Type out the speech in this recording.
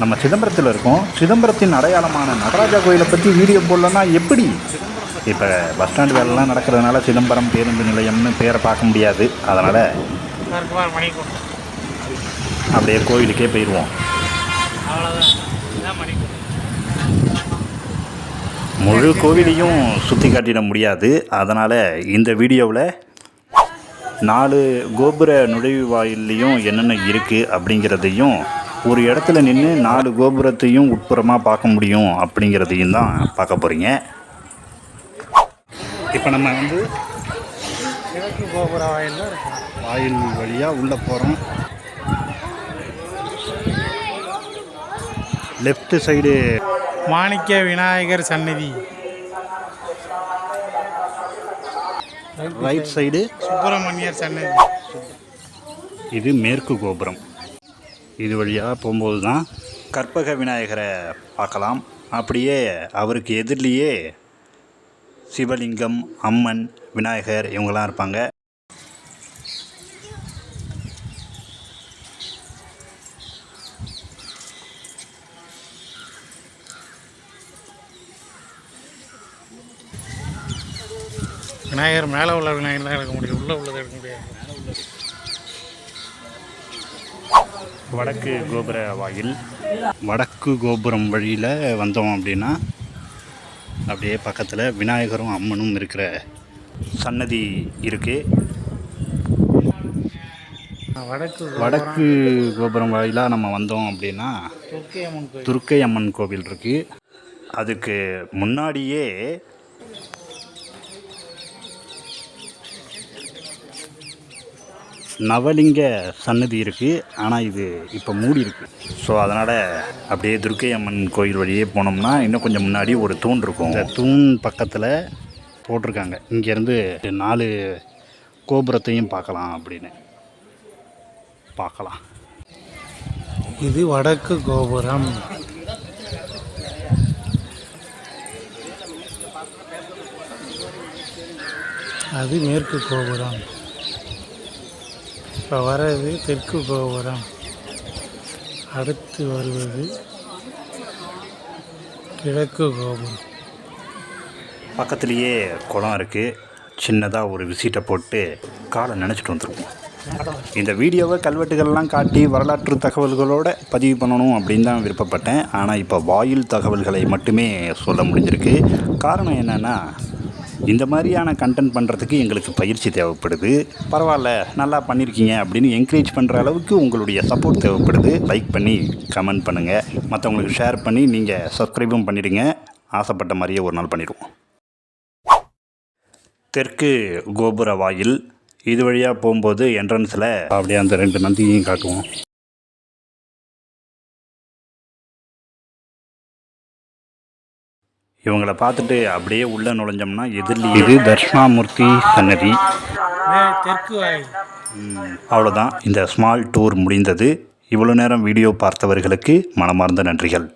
நம்ம சிதம்பரத்தில் இருக்கோம். சிதம்பரத்தின் அடையாளமான நடராஜா கோயிலை பற்றி வீடியோ போடலன்னா எப்படி? இப்போ பஸ் ஸ்டாண்டு வேலைலாம் நடக்கிறதுனால சிதம்பரம் பேருந்து நிலையம்னு பேரை பார்க்க முடியாது. அதனால் அப்படியே கோயிலுக்கே போயிடுவோம் முழு கோவிலையும் சுற்றி காட்டிட முடியாது. அதனால் இந்த வீடியோவில் நாலு கோபுர நுழைவு வாயிலையும் என்னென்ன இருக்குது அப்படிங்கிறதையும் ஒரு இடத்துல நின்று நாலு கோபுரத்தையும் உட்புறமாக பார்க்க முடியும் அப்படிங்கிறதையும் தான் பார்க்க போகிறீங்க இப்போ நம்ம வந்து கிழக்கு கோபுர இருக்கும் வாயில் வழியாக உள்ளே போகிறோம் லெஃப்ட் சைடு மாணிக்க விநாயகர் சந்நிதி. ரைட் சைடு சுப்பிரமணியர் சந்நிதி. இது மேற்கு கோபுரம். இது வழியாக போகும்போது தான் கற்பக விநாயகரை பார்க்கலாம். அப்படியே அவருக்கு எதிரிலேயே சிவலிங்கம் அம்மன் விநாயகர் இவங்கெல்லாம் இருப்பாங்க. விநாயகர் மேலே உள்ள விநாயகர் தான் எடுக்க முடியும் உள்ளே உள்ளதை எடுக்க முடியாது. வடக்கு கோபுர வாயில். வடக்கு கோபுரம் வழியில் வந்தோம் அப்படின்னா அப்படியே பக்கத்தில் விநாயகரும் அம்மனும் இருக்கிற சன்னதி இருக்குது வடக்கு வடக்கு கோபுரம் வாயிலாக நம்ம வந்தோம் அப்படின்னா துர்க்கை அம்மன் கோயில் துர்க்கை அம்மன் கோவில் இருக்குது அதுக்கு முன்னாடியே நவலிங்க சன்னதி இருக்குது ஆனால் இது இப்போ மூடி இருக்கு. ஸோ அதனால் அப்படியே துர்க்கை அம்மன் கோயில் வழியே போனோம்னா இன்னும் கொஞ்சம் முன்னாடி ஒரு தூண் இருக்கும். இந்த தூண் பக்கத்தில் போட்டிருக்காங்க. இங்கேருந்து நாலு கோபுரத்தையும் பார்க்கலாம் அப்படின்னு. பார்க்கலாம். இது வடக்கு கோபுரம். அது மேற்கு கோபுரம். இப்போ வர்றது தெற்கு கோபுரம் அடுத்து வருவது கிழக்கு கோபுரம் பக்கத்துலேயே குளம் இருக்குது சின்னதாக ஒரு விசிட்டை போட்டு காலை நினச்சிட்டு வந்துருவோம். இந்த வீடியோவை கல்வெட்டுகள்லாம் காட்டி வரலாற்று தகவல்களோடு பதிவு பண்ணணும் அப்படின்னு தான் விருப்பப்பட்டேன். ஆனால் இப்போ வாயில் தகவல்களை மட்டுமே சொல்ல முடிஞ்சிருக்கு. காரணம் என்னென்னா இந்த மாதிரியான கண்டென்ட் பண்ணுறதுக்கு எங்களுக்கு பயிற்சி தேவைப்படுது. பரவாயில்ல நல்லா பண்ணியிருக்கீங்க அப்படின்னு என்கரேஜ் பண்ணுற அளவுக்கு உங்களுடைய சப்போர்ட் தேவைப்படுது. லைக் பண்ணி கமெண்ட் பண்ணுங்கள் மற்றவங்களுக்கு ஷேர் பண்ணி நீங்கள் சப்ஸ்கிரைபும் பண்ணிடுங்க. ஆசைப்பட்ட மாதிரியே ஒரு நாள் பண்ணிடுவோம். தெற்கு கோபுர வாயில் இது வழியாக போகும்போது என்ட்ரன்ஸில் அப்படியே அந்த ரெண்டு நந்தியையும் காட்டுவோம். இவங்கள பார்த்துட்டு அப்படியே உள்ளே நுழைஞ்சோம்னா எதிரில் இது தர்ஷனாமூர்த்தி சன்னதி. மே- தெற்கு அவ்வளோதான். இந்த ஸ்மால் டூர் முடிந்தது. இவ்வளோ நேரம் வீடியோ பார்த்தவர்களுக்கு மனமார்ந்த நன்றிகள்.